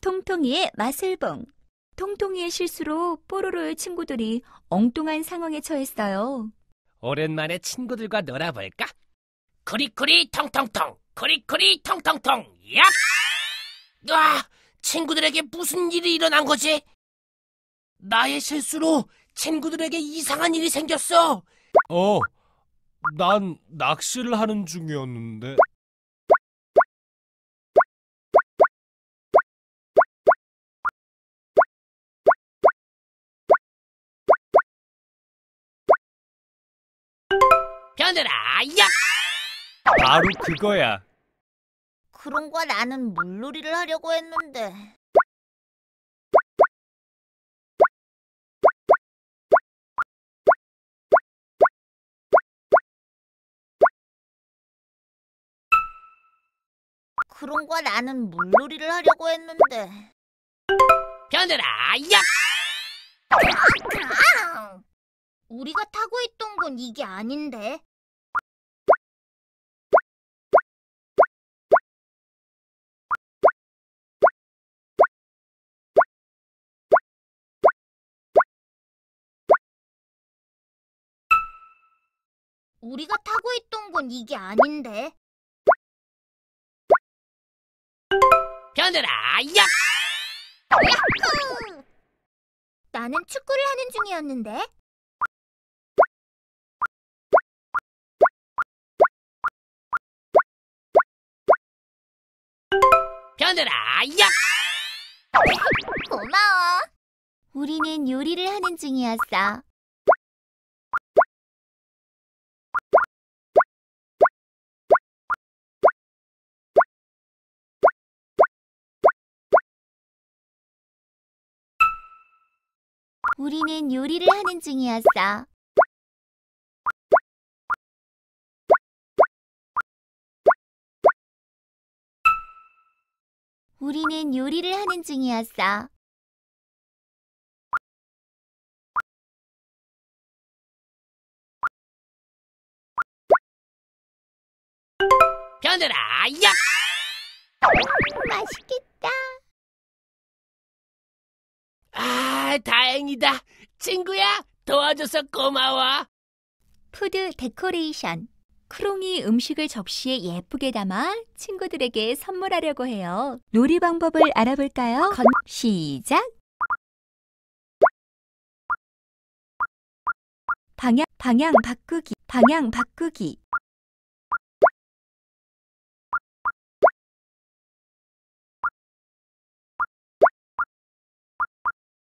통통이의 마술봉. 통통이의 실수로 뽀로로의 친구들이 엉뚱한 상황에 처했어요. 오랜만에 친구들과 놀아볼까? 구리구리 통통통, 구리구리 통통통, 얍! 아, 친구들에게 무슨 일이 일어난 거지? 나의 실수로 친구들에게 이상한 일이 생겼어. 어, 난 낚시를 하는 중이었는데. 변들아, 얍! 바로 그거야. 그런 거 나는 물놀이를 하려고 했는데. 그런 거 나는 물놀이를 하려고 했는데. 변들아, 얍! 아! 우리가 타고 있던 건 이게 아닌데. 우리가 타고 있던 건 이게 아닌데. 변들아, 얍! 야호! 나는 축구를 하는 중이었는데. 변들아, 얍! 고마워. 우리는 요리를 하는 중이었어. 우리는 요리를 하는 중이었어. 우리는 요리를 하는 중이었어. 변들아, 얍! 맛있겠다. 아, 다행이다. 친구야, 도와줘서 고마워. 푸드 데코레이션. 크롱이 음식을 접시에 예쁘게 담아 친구들에게 선물하려고 해요. 놀이 방법을 알아볼까요? 건, 시작! 방향, 방향 바꾸기, 방향 바꾸기.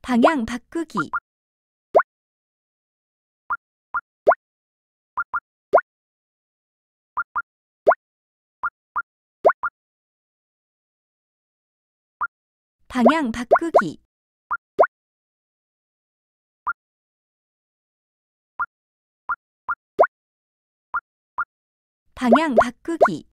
방향 바꾸기. 방향 바꾸기. 방향 바꾸기.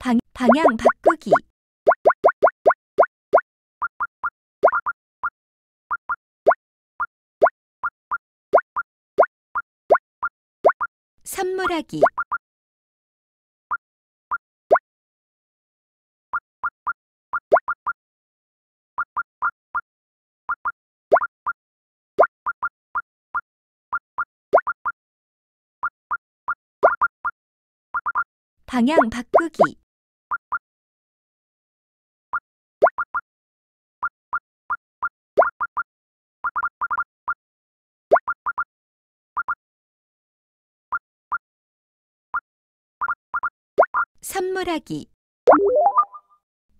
방, 방향 바꾸기. 선물하기. 방향 바꾸기. 선물하기.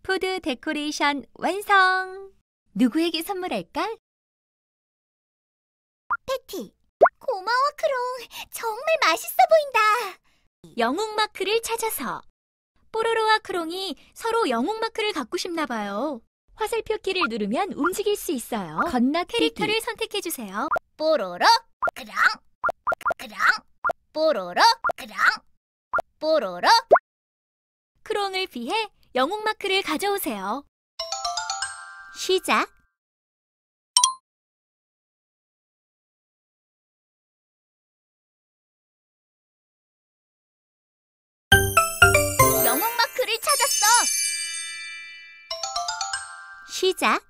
푸드 데코레이션 완성! 누구에게 선물할까? 패티. 고마워, 크롱. 정말 맛있어 보인다. 영웅 마크를 찾아서 뽀로로와 크롱이 서로 영웅 마크를 갖고 싶나 봐요. 화살표 키를 누르면 움직일 수 있어요. 건너뛰기 캐릭터를 선택해 주세요. 뽀로로 그랑 그랑 뽀로로 그랑 뽀로로 크롱을 비해 영웅 마크를 가져오세요. 시작. 영웅 마크를 찾았어. 시작.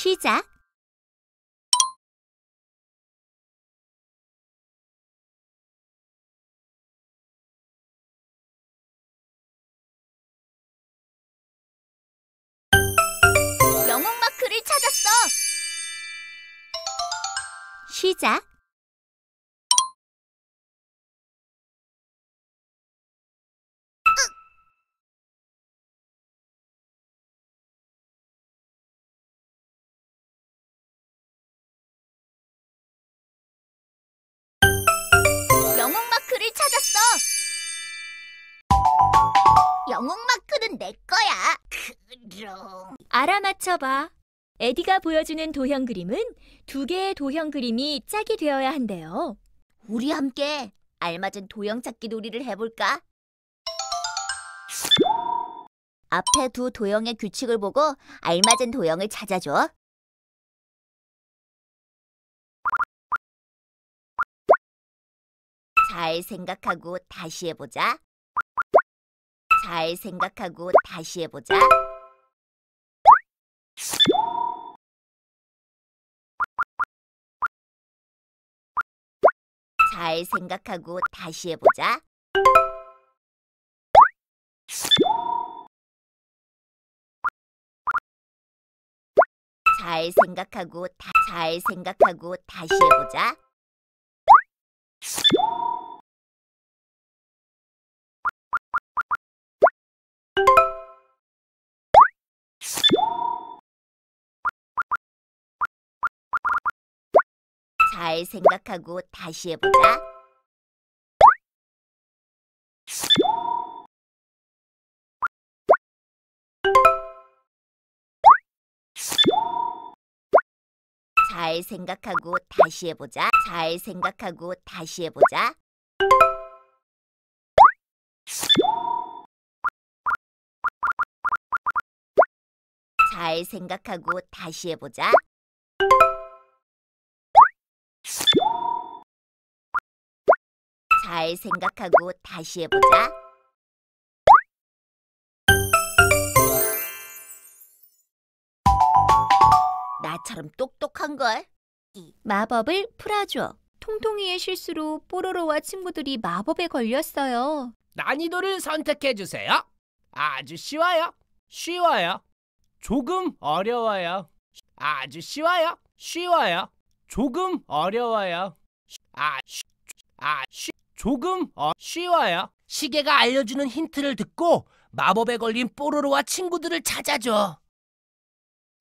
시작. 영웅 마크를 찾았어. 시작. 영웅 마크는 내 거야. 그럼 알아맞혀봐. 에디가 보여주는 도형 그림은 두 개의 도형 그림이 짝이 되어야 한대요. 우리 함께 알맞은 도형 찾기 놀이를 해볼까? 앞에 두 도형의 규칙을 보고 알맞은 도형을 찾아줘. 잘 생각하고 다시 해보자. 잘 생각하고 다시 해보자. 잘 생각하고 다시 해보자. 잘 생각하고 다, 잘 생각하고 다시 해보자. 잘 생각하고 다시 해보자. 잘 생각하고 다시 해보자. 잘 생각하고 다시 해보자. 잘 생각하고 다시 해보자. 잘 생각하고 다시 해보자. 나처럼 똑똑한 걸. 마법을 풀어줘. 통통이의 실수로 뽀로로와 친구들이 마법에 걸렸어요. 난이도를 선택해 주세요. 아주 쉬워요. 쉬워요. 조금 어려워요. 아주 쉬워요. 쉬워요. 조금 어려워요. 아, 쉬, 아, 쉬, 조금 어, 쉬워요. 시계가 알려주는 힌트를 듣고 마법에 걸린 뽀로로와 친구들을 찾아줘.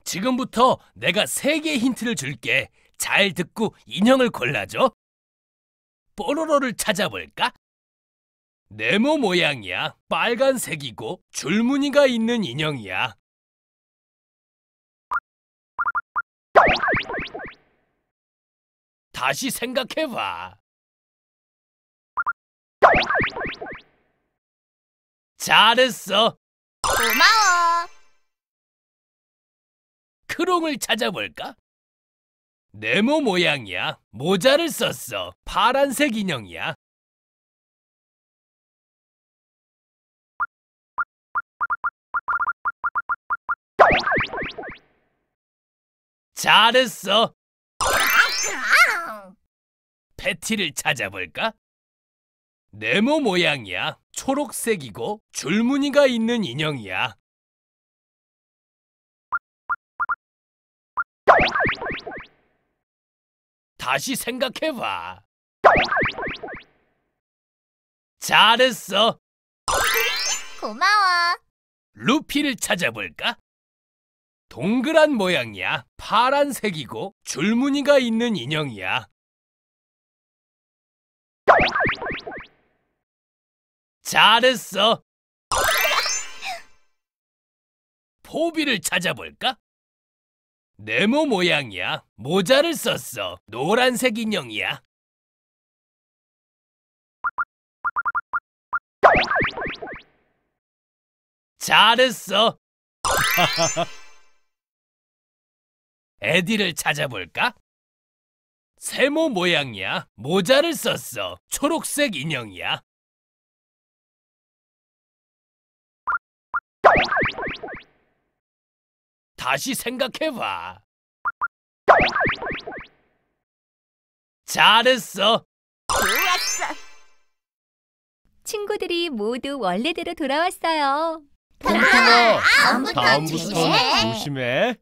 지금부터 내가 세 개의 힌트를 줄게. 잘 듣고 인형을 골라줘. 뽀로로를 찾아볼까? 네모 모양이야. 빨간색이고 줄무늬가 있는 인형이야. 다시 생각해봐. 잘했어. 고마워. 크롱을 찾아볼까? 네모 모양이야. 모자를 썼어. 파란색 인형이야. 잘했어. 패티를 찾아볼까? 네모 모양이야. 초록색이고 줄무늬가 있는 인형이야. 다시 생각해봐. 잘했어. 고마워. 루피를 찾아볼까? 동그란 모양이야. 파란색이고 줄무늬가 있는 인형이야. 잘했어. 포비를 찾아볼까? 네모 모양이야. 모자를 썼어. 노란색 인형이야. 잘했어. 에디를 찾아볼까? 세모 모양이야. 모자를 썼어. 초록색 인형이야. 다시 생각해봐. 잘했어. 좋았어. 친구들이 모두 원래대로 돌아왔어요. 통통아, 다음부터 다음부터. 조심해.